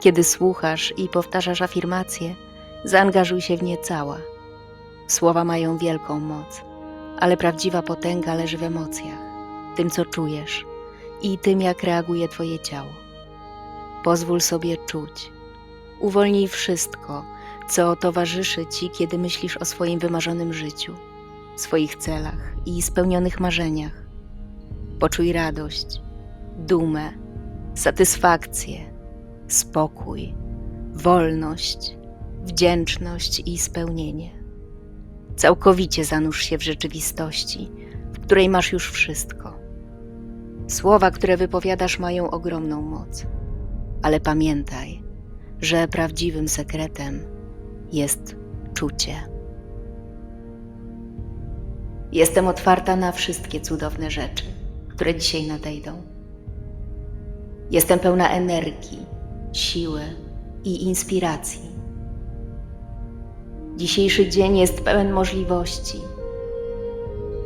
Kiedy słuchasz i powtarzasz afirmacje, zaangażuj się w nie cała. Słowa mają wielką moc, ale prawdziwa potęga leży w emocjach, tym co czujesz i tym jak reaguje Twoje ciało. Pozwól sobie czuć. Uwolnij wszystko, co towarzyszy Ci, kiedy myślisz o swoim wymarzonym życiu, swoich celach i spełnionych marzeniach. Poczuj radość, dumę, satysfakcję, spokój, wolność, wdzięczność i spełnienie. Całkowicie zanurz się w rzeczywistości, w której masz już wszystko. Słowa, które wypowiadasz, mają ogromną moc, ale pamiętaj, że prawdziwym sekretem jest czucie. Jestem otwarta na wszystkie cudowne rzeczy, które dzisiaj nadejdą. Jestem pełna energii, siły i inspiracji. Dzisiejszy dzień jest pełen możliwości.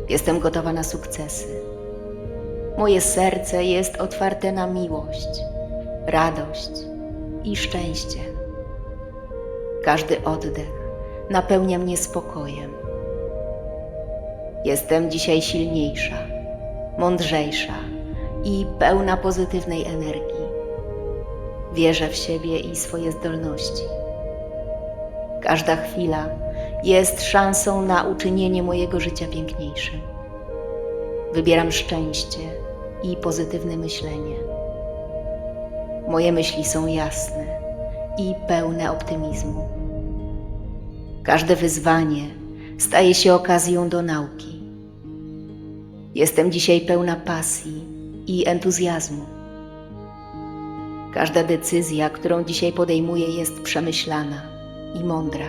Jestem gotowa na sukcesy. Moje serce jest otwarte na miłość, radość i szczęście. Każdy oddech napełnia mnie spokojem. Jestem dzisiaj silniejsza, mądrzejsza i pełna pozytywnej energii. Wierzę w siebie i swoje zdolności. Każda chwila jest szansą na uczynienie mojego życia piękniejszym. Wybieram szczęście i pozytywne myślenie. Moje myśli są jasne i pełne optymizmu. Każde wyzwanie staje się okazją do nauki. Jestem dzisiaj pełna pasji i entuzjazmu. Każda decyzja, którą dzisiaj podejmuję, jest przemyślana i mądra.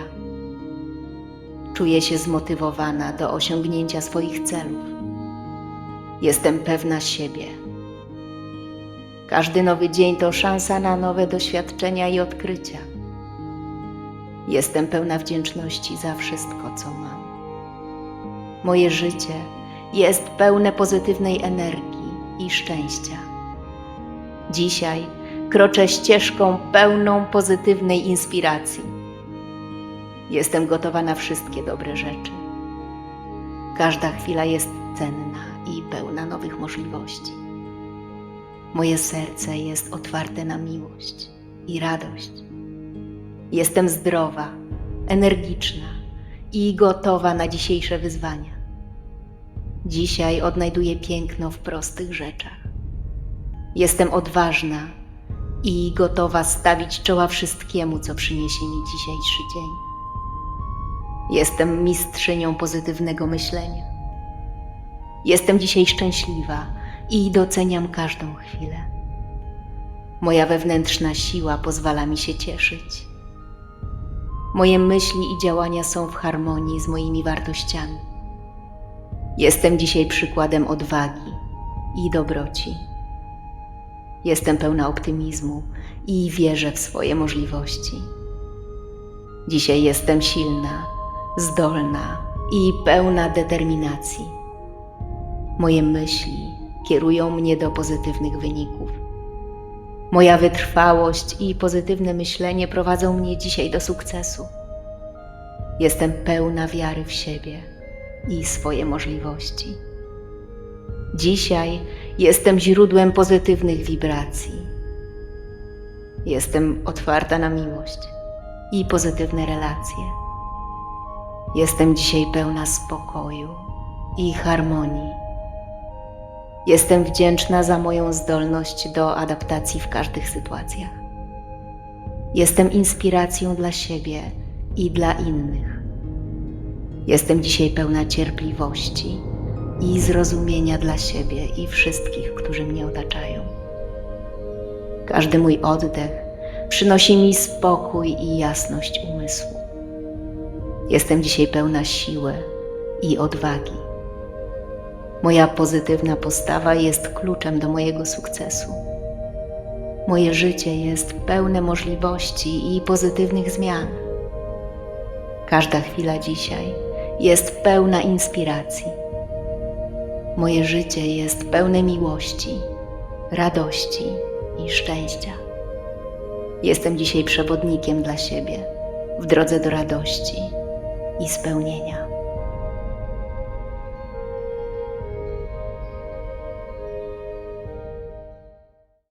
Czuję się zmotywowana do osiągnięcia swoich celów. Jestem pewna siebie. Każdy nowy dzień to szansa na nowe doświadczenia i odkrycia. Jestem pełna wdzięczności za wszystko, co mam. Moje życie jest pełne pozytywnej energii i szczęścia. Dzisiaj kroczę ścieżką pełną pozytywnej inspiracji. Jestem gotowa na wszystkie dobre rzeczy. Każda chwila jest cenna i pełna nowych możliwości. Moje serce jest otwarte na miłość i radość. Jestem zdrowa, energiczna i gotowa na dzisiejsze wyzwania. Dzisiaj odnajduję piękno w prostych rzeczach. Jestem odważna i gotowa stawić czoła wszystkiemu, co przyniesie mi dzisiejszy dzień. Jestem mistrzynią pozytywnego myślenia. Jestem dzisiaj szczęśliwa i doceniam każdą chwilę. Moja wewnętrzna siła pozwala mi się cieszyć. Moje myśli i działania są w harmonii z moimi wartościami. Jestem dzisiaj przykładem odwagi i dobroci. Jestem pełna optymizmu i wierzę w swoje możliwości. Dzisiaj jestem silna, zdolna i pełna determinacji. Moje myśli kierują mnie do pozytywnych wyników. Moja wytrwałość i pozytywne myślenie prowadzą mnie dzisiaj do sukcesu. Jestem pełna wiary w siebie i swoje możliwości. Dzisiaj jestem źródłem pozytywnych wibracji. Jestem otwarta na miłość i pozytywne relacje. Jestem dzisiaj pełna spokoju i harmonii. Jestem wdzięczna za moją zdolność do adaptacji w każdych sytuacjach. Jestem inspiracją dla siebie i dla innych. Jestem dzisiaj pełna cierpliwości i zrozumienia dla siebie i wszystkich, którzy mnie otaczają. Każdy mój oddech przynosi mi spokój i jasność umysłu. Jestem dzisiaj pełna siły i odwagi. Moja pozytywna postawa jest kluczem do mojego sukcesu. Moje życie jest pełne możliwości i pozytywnych zmian. Każda chwila dzisiaj jest pełna inspiracji. Moje życie jest pełne miłości, radości i szczęścia. Jestem dzisiaj przewodnikiem dla siebie w drodze do radości i spełnienia.